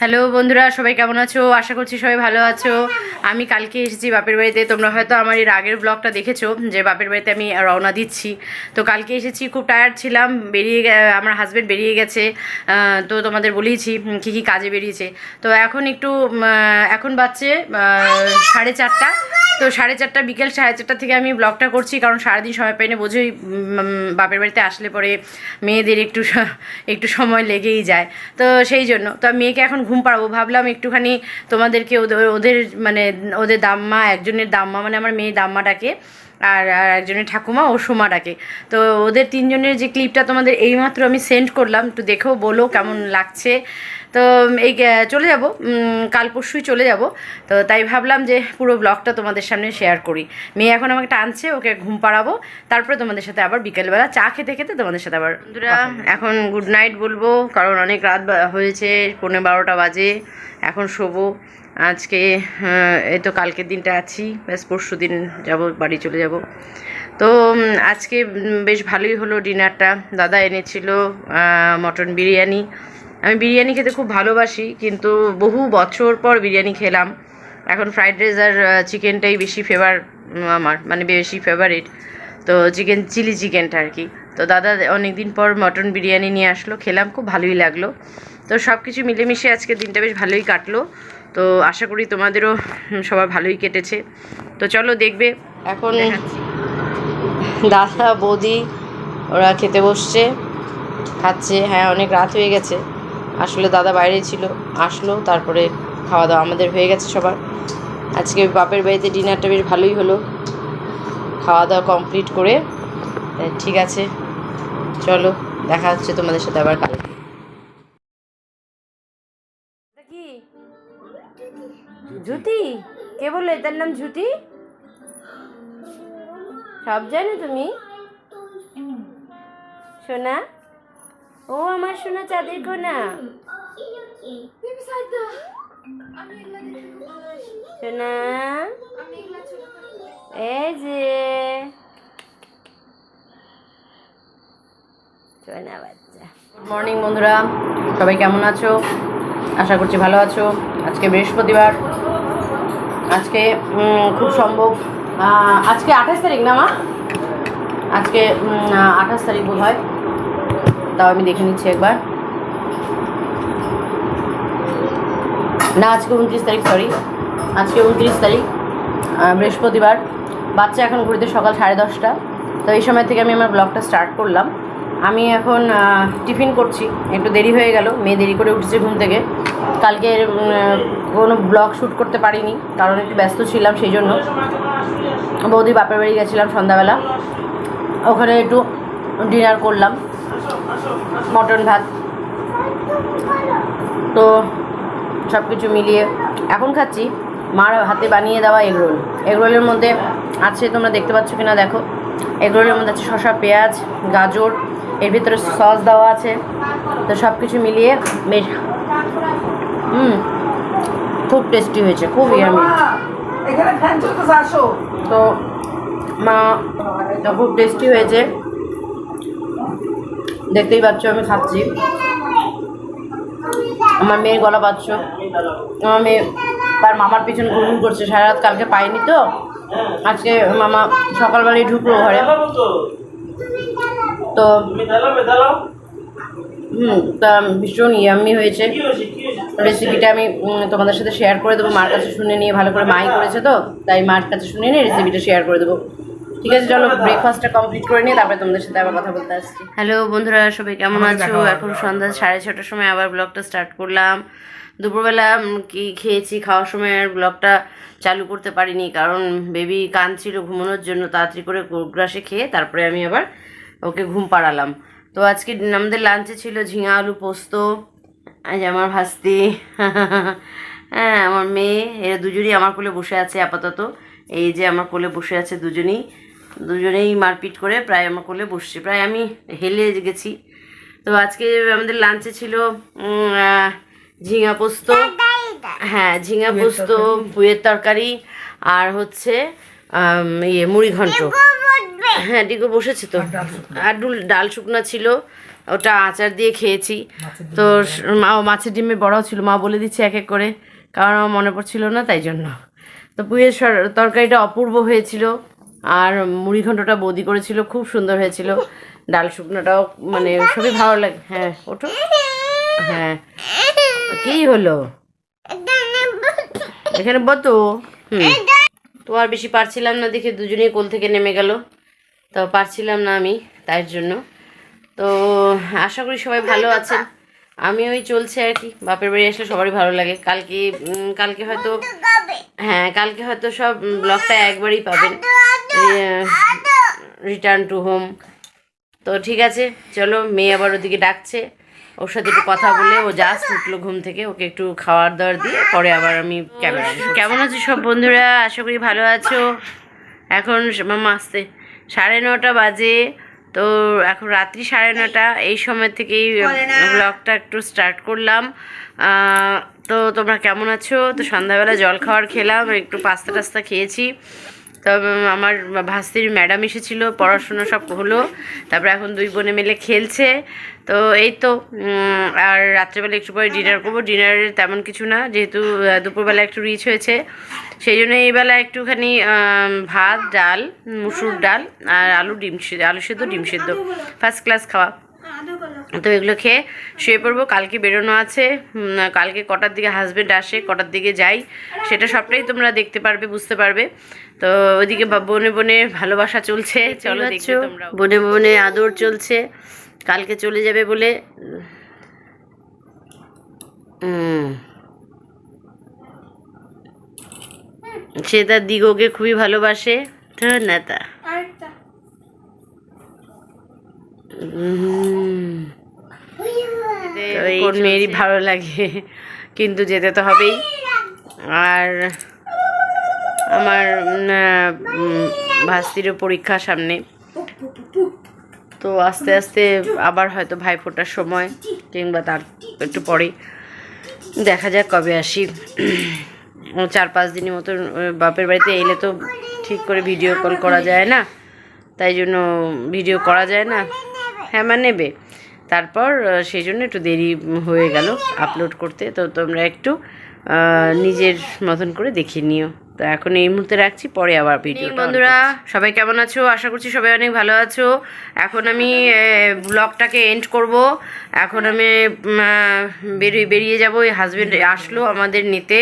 Hello বন্ধুরা, সবাই কেমন আছো? আশা করছি সবাই ভালো আছো। আমি কালকে এসেছি বাপের বাড়িতে, তোমরা হয়তো আমার এর আগের ব্লগটা দেখেছ, যে বাপের বাড়িতে আমি রওনা দিচ্ছি। তো কালকে এসেছি, খুব টায়ার্ড ছিলাম, বেরিয়ে আমার হাজব্যান্ড বেরিয়ে গেছে তো তোমাদের বলেইছি কী কী কাজে বেরিয়েছে। তো এখন একটু এখন বাচ্চে সাড়ে চারটা। তো সাড়ে চারটা, বিকেল সাড়ে চারটা থেকে আমি ব্লগটা করছি, কারণ সারাদিন সময় পাই না বোঝোই বাপের বাড়িতে আসলে পরে মেয়েদের একটু একটু সময় লেগেই যায়। তো সেই জন্য, তো মেয়েকে এখন ঘুম পাড়াবো। ভাবলাম একটুখানি তোমাদেরকে ওদের মানে ওদের দাম্মা, একজনের দাম্মা মানে আমার মেয়ে দাম্মাটাকে আর আর একজনের ঠাকুমা ও সোমাটাকে। তো ওদের তিনজনের যে ক্লিপটা তোমাদের এইমাত্র আমি সেন্ড করলাম, একটু দেখেও বলো কেমন লাগছে। তো এই চলে যাব। কাল পরশুই চলে যাব। তো তাই ভাবলাম যে পুরো ব্লগটা তোমাদের সামনে শেয়ার করি। মেয়ে এখন আমাকে টানছে ওকে ঘুম পাড়াবো। তারপরে তোমাদের সাথে আবার বিকেলবেলা চা খেতে খেতে তোমাদের সাথে আবার বন্ধুরা এখন গুড নাইট বলব কারণ অনেক রাত হয়েছে পৌনে বারোটা বাজে। এখন শোবো। আজকে এই তো কালকের দিনটা আছি ব্যাস পরশু দিন যাব বাড়ি চলে যাব। তো আজকে বেশ ভালোই হলো ডিনারটা। দাদা এনেছিল মটন বিরিয়ানি। আমি বিরিয়ানি খেতে খুব ভালোবাসি কিন্তু বহু বছর পর বিরিয়ানি খেলাম। এখন ফ্রাইড রাইস আর চিকেনটাই বেশি ফেভার আমার মানে বেশি ফেভারিট তো চিকেন চিলি চিকেনটা আর কি। তো দাদা অনেক দিন পর মটন বিরিয়ানি নিয়ে আসলো খেলাম খুব ভালোই লাগল। তো সব কিছু মিলেমিশে আজকে দিনটা বেশ ভালোই কাটলো। তো আশা করি তোমাদেরও সবার ভালোই কেটেছে। তো চলো দেখবে এখন দাদা বৌদি ওরা খেতে বসছে খাচ্ছে হ্যাঁ অনেক রাত হয়ে গেছে। আসলে দাদা বাইরে ছিল, আসলো, তারপরে খাওয়া দাওয়া আমাদের হয়ে গেছে সবার। আজকে বাপের বাড়িতে ডিনারটা বেশ ভালোই হলো। খাওয়া দাওয়া কমপ্লিট করে ঠিক আছে, চলো, দেখা হচ্ছে তোমাদের সাথে আবার কালকে কি? কে বলল এটার নাম ঝুটি? সব জানো তুমি? সোনা? ও, আমার সোনা চাঁদের কোনা সোনা এই যে। মর্নিং বন্ধুরা। সবাই কেমন আছো? আশা করছি ভালো আছো। আজকে বৃহস্পতিবার। আজকে খুব সম্ভব। আজকে আঠাশ তারিখ না মা? আজকে আঠাশ তারিখ বোধ হয় তাও আমি দেখে নিচ্ছি একবার। না, আজকে উনত্রিশ তারিখ সরি আজকে উনত্রিশ তারিখ বৃহস্পতিবার। বাচ্চা এখন ঘুরতে সকাল সাড়ে দশটা। তো এই সময় থেকে আমি আমার ব্লগটা স্টার্ট করলাম। আমি এখন টিফিন করছি। একটু দেরি হয়ে গেল, মেয়ে দেরি করে উঠেছে ঘুম থেকে। কালকে কোনো ব্লগ শ্যুট করতে পারিনি, কারণ একটু ব্যস্ত ছিলাম সেই জন্য। বৌদি বাপের বাড়ি গেছিলাম সন্ধ্যাবেলা। ওখানে একটু ডিনার করলাম। মটন ভাত। তো সব কিছু মিলিয়ে এখন খাচ্ছি। মার হাতে বানিয়ে দেওয়া এগরোল এগরোলের মধ্যে আছে তোমরা দেখতে পাচ্ছ কিনা দেখো। এগরোলের মধ্যে আছে শসা পেঁয়াজ গাজর এর ভিতরে সস দেওয়া আছে। তো সব কিছু মিলিয়ে বেশ হুম খুব টেস্টি হয়েছে খুব ইয়ামি তো মা তো খুব টেস্টি হয়েছে। দেখতেই পাচ্ছ, আমি খাচ্ছি। আমার মেয়ের গলা পাচ্ছ। আমার মেয়ে তার মামার পিছন ঘুরঘুর করছে, সারা রাত কালকে পাইনি তো। আজকে মামা সকালবেলায় ঢুকলো ঘরে। তো হুম, তা ভীষণ ইয়াম্মি হয়েছে। রেসিপিটা আমি তোমাদের সাথে শেয়ার করে দেবো। মার কাছে শুনে নিয়ে ভালো করে মাই করেছে তো, তাই মার কাছে শুনে নিয়ে রেসিপিটা শেয়ার করে দেবো। ঠিক আছে চলো ব্রেকফাস্টটা কমপ্লিট করে নিয়ে তারপরে তোমাদের সাথে আবার কথা বলতে আসছি। হ্যালো বন্ধুরা সবাই কেমন আছো? এখন সন্ধ্যা সাড়ে ছটার সময় আবার ব্লগটা স্টার্ট করলাম। দুপুরবেলা কি খেয়েছি খাওয়ার সময় আর ব্লগটা চালু করতে পারিনি কারণ বেবি কাঁদছিল ঘুমানোর জন্য তাড়াতাড়ি করে গ্রাসে খেয়ে তারপরে আমি আবার ওকে ঘুম পাড়ালাম। তো আজকে আমাদের লাঞ্চে ছিল ঝিঙা আলু পোস্ত আজ আমার ভাস্তি। হ্যাঁ আমার মেয়ে এরা দুজনেই আমার কোলে বসে আছে আপাতত। এই যে আমার কোলে বসে আছে দুজনেই। দুজনেই মারপিট করে প্রায় আমার কোলে বসছে। প্রায় আমি হেলে গেছি। তো আজকে আমাদের লাঞ্চে ছিল ঝিঙা পোস্ত। হ্যাঁ ঝিঙা পোস্ত পুয়ের তরকারি আর হচ্ছে ইয়ে মুড়ি ঘন্ট। হ্যাঁ ডিগো বসেছে তো। আর ডুল ডাল শুকনা ছিল। ওটা আচার দিয়ে খেয়েছি। তো মা ও মাছের ডিমে বড়াও ছিল। মা বলে দিচ্ছে এক এক করে। কারণ আমার মনে পড়ছিল না তাই জন্য। তো পুঁয়ের তরকারিটা অপূর্ব হয়েছিল। আর মুড়ি ঘন্টটা বৌদি করেছিল, খুব সুন্দর হয়েছিল। ডাল শুকনোটাও মানে সবই ভালো লাগে হ্যাঁ ওঠো। হ্যাঁ। কি হলো? এখানে বতো? হুম। তো আর বেশি পারছিলাম না দেখে দুজনেই কোল থেকে নেমে গেল। তো পারছিলাম না আমি, তাই জন্য। তো আশা করি সবাই ভালো আছেন। আমি ওই চলছে আর কি, বাপের বাড়ি আসলে সবারই ভালো লাগে। কালকে কালকে হয়তো হ্যাঁ কালকে হয়তো সব ব্লগটা একবারই পাবেন। রিটার্ন টু হোম তো ঠিক আছে চলো মেয়ে আবার ওদিকে ডাকছে। ওর সাথে একটু কথা বলে ও জাস্ট উঠল ঘুম থেকে ওকে একটু খাওয়ার দাওয়ার দিয়ে পরে আবার আমি ক্যামেরা কেমন আছো সব বন্ধুরা? আশা করি ভালো আছো। এখন মামা আসতে সাড়ে নটা বাজে। তো এখন রাত্রি সাড়ে নটা এই সময় থেকেই ব্লগটা একটু স্টার্ট করলাম। তো তোমরা কেমন আছো? তো সন্ধ্যাবেলা জল খাওয়ার খেলাম একটু পাস্তা টাস্তা খেয়েছি। তবে আমার ভাস্তির ম্যাডাম এসেছিল, পড়াশুনো সব হলো, তারপরে এখন দুই বোনে মিলে খেলছে। তো এই তো আর রাত্রেবেলা একটু পরে ডিনার করব। ডিনারের তেমন কিছু না, যেহেতু দুপুরবেলা একটু রিচ হয়েছে। সেই জন্য এই বেলা একটুখানি ভাত, ডাল, মুসুর ডাল আর আলু ডিম আলু সেদ্ধ, ডিম সেদ্ধ। ফার্স্ট ক্লাস খাওয়া। তো এগুলো খেয়ে শুয়ে পড়ব। কালকে বেরোনো আছে। কালকে কটার দিকে হাজবেন্ড আসে কটার দিকে যাই সেটা সবটাই তোমরা দেখতে পারবে বুঝতে পারবে। তো ওইদিকে বা- বনে বনে ভালোবাসা চলছে। চলো দেখছ বনে বনে আদর চলছে। কালকে চলে যাবে বলে সে তার দিগকে খুবই ভালোবাসে। ধন্যতা। উম, তো এই কোন মেয়েরই ভালো লাগে কিন্তু যেতে তো হবেই। আর আমার ভাস্তিরও পরীক্ষা সামনে। তো আস্তে আস্তে আবার হয়তো ভাই ফোটার সময় কিংবা তার একটু পরেই দেখা যাক কবে আসি। চার পাঁচ দিনের মতো বাপের বাড়িতে এলে তো ঠিক করে ভিডিও কল করা যায় না। তাই জন্য ভিডিও করা যায় না। হ্যাঁ মা নেবে। তারপর সেই জন্য একটু দেরি হয়ে গেল আপলোড করতে। তো তোমরা একটু নিজের মতন করে দেখে নিও। তো এখন এই মুহূর্তে রাখছি পরে আবার ভিডিও বন্ধুরা। সবাই কেমন আছো? আশা করছি সবাই অনেক ভালো আছো। এখন আমি ব্লগটাকে এন্ড করব। এখন আমি বেরিয়ে বেরিয়ে যাব। এই হাজব্যান্ড আসলো আমাদের নিতে।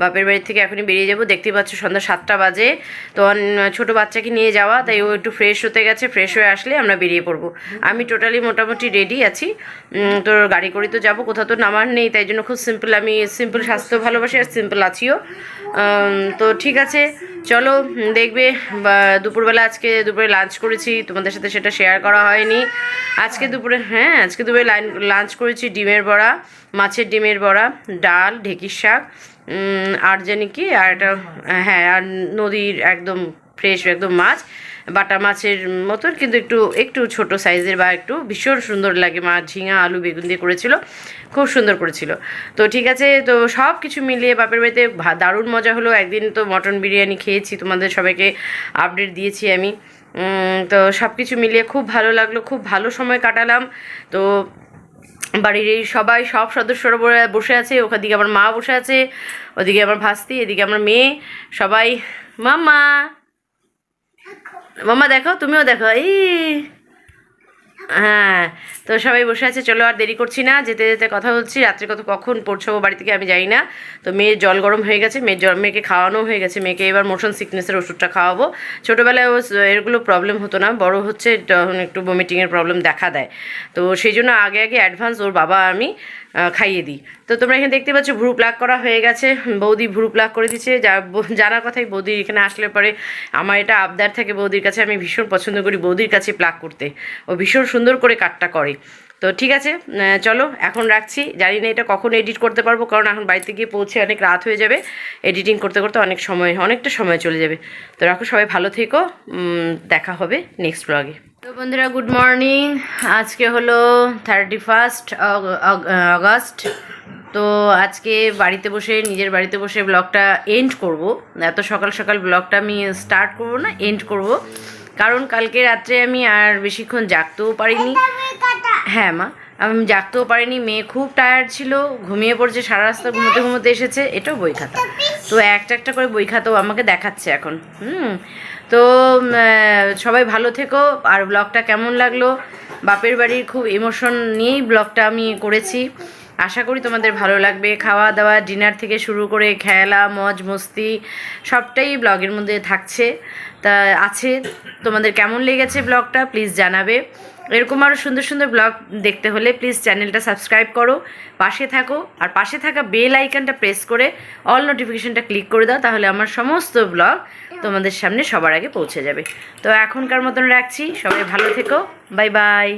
বাপের বাড়ি থেকে এখনই বেরিয়ে যাব। দেখতে পাচ্ছ সন্ধ্যা সাতটা বাজে। তো ছোট বাচ্চাকে নিয়ে যাওয়া তাই ও একটু ফ্রেশ হতে গেছে। ফ্রেশ হয়ে আসলে আমরা বেরিয়ে পড়ব। আমি টোটালি মোটামুটি রেডি আছি। তো গাড়ি করে তো যাব। কোথাও তো নামার নেই তাই জন্য খুব সিম্পল আমি সিম্পল স্বাস্থ্য ভালোবাসি আর সিম্পল আছিও। তো ঠিক আছে, চলো দেখবে দুপুরবেলা আজকে দুপুরে লাঞ্চ করেছি, তোমাদের সাথে সেটা শেয়ার করা হয়নি। আজকে দুপুরে হ্যাঁ আজকে দুপুরে লাঞ্চ করেছি ডিমের বড়া, মাছের ডিমের বড়া, ডাল, ঢেঁকির শাক আর জানি কি, আর একটা হ্যাঁ আর নদীর একদম ফ্রেশ একদম মাছ। বাটা মাছের মতন, কিন্তু একটু একটু ছোট সাইজের বা একটু ভীষণ সুন্দর লাগে মাছ, ঝিঙা, আলু, বেগুন দিয়ে করেছিল। খুব সুন্দর করেছিল। তো ঠিক আছে, তো সব কিছু মিলিয়ে বাপের বাড়িতে দারুণ মজা হলো। একদিন তো মটন বিরিয়ানি খেয়েছি, তোমাদের সবাইকে আপডেট দিয়েছি আমি। তো সব কিছু মিলিয়ে খুব ভালো লাগল, খুব ভালো সময় কাটালাম। তো বাড়ির এই সবাই, সব সদস্যরা বসে- আছে ওখাদিকে আমার মা বসে আছে, ওদিকে আমার ভাস্তি, এদিকে আমার মেয়ে, সবাই মামা মামা দেখো তুমিও দেখো এই। হ্যাঁ তো সবাই বসে আছে, চলো আর দেরি করছি না, যেতে যেতে কথা বলছি, রাত্রে কত কখন পৌঁছাবো বাড়ি থেকে আমি জানি না। তো মেয়ের জল গরম হয়ে গেছে, মেয়ের জল মেয়েকে খাওয়ানো হয়ে গেছে, মেয়েকে এবার মোশন সিকনেসের ওষুধটা খাওয়াবো। ছোটোবেলায় ও এগুলো প্রবলেম হতো না, বড় হচ্ছে একটু বমিটিংয়ের প্রবলেম দেখা দেয়। তো সেই জন্য আগে আগে অ্যাডভান্স ওর বাবা, আমি খাইয়ে দিই। তো তোমরা এখানে দেখতে পাচ্ছ ভ্রু প্লাক করা হয়ে গেছে। বৌদি ভ্রু প্লাক করে দিচ্ছে। যা জানার কথাই বৌদির এখানে আসলে পরে আমার এটা আবদার থাকে বৌদির কাছে। আমি ভীষণ পছন্দ করি বৌদির কাছে প্লাক করতে। ও ভীষণ সুন্দর করে কাটটা করে। তো ঠিক আছে চলো এখন রাখছি। জানি না এটা কখন এডিট করতে পারব, কারণ এখন বাড়িতে গিয়ে পৌঁছে অনেক রাত হয়ে যাবে। এডিটিং করতে করতে অনেক সময়, অনেকটা সময় চলে যাবে। তো রাখো সবাই ভালো থেকো। দেখা হবে নেক্সট ব্লগে তো বন্ধুরা গুড মর্নিং আজকে হলো থার্টি ফার্স্ট অগস্ট তো আজকে বাড়িতে বসে নিজের বাড়িতে বসে ব্লগটা এন্ড করব। এত সকাল সকাল ব্লগটা আমি স্টার্ট করব না এন্ড করব। কারণ কালকে রাত্রে আমি আর বেশিক্ষণ জাগতেও পারিনি। হ্যাঁ মা। আমি জাগতেও পারিনি, মেয়ে খুব টায়ার্ড ছিল, ঘুমিয়ে পড়ছে, সারা রাস্তা ঘুমোতে ঘুমোতে এসেছে, এটাও বই খাতা। তো একটা একটা করে বই খাতাও আমাকে দেখাচ্ছে এখন, হুম? তো সবাই ভালো থেকো, আর ব্লগটা কেমন লাগল? বাপের বাড়ির খুব ইমোশন নিয়েই ব্লগটা আমি করেছি। আশা করি তোমাদের ভালো লাগবে। খাওয়া দাওয়া ডিনার থেকে শুরু করে খেলা, মজ, মস্তি, সবটাই ব্লগের মধ্যে থাকছে। তা আছে, তোমাদের কেমন লেগেছে ব্লগটা প্লিজ জানাবে। এরকম আরও সুন্দর সুন্দর ব্লগ দেখতে হলে প্লিজ চ্যানেলটা সাবস্ক্রাইব করো, পাশে থাকো, আর পাশে থাকা বেল আইকনটা প্রেস করে অল নোটিফিকেশনটা ক্লিক করে দাও, তাহলে আমার সমস্ত ব্লগ তোমাদের সামনে সবার আগে পৌঁছে যাবে। তো এখনকার মতন রাখছি, সবাই ভালো থেকো বাই বাই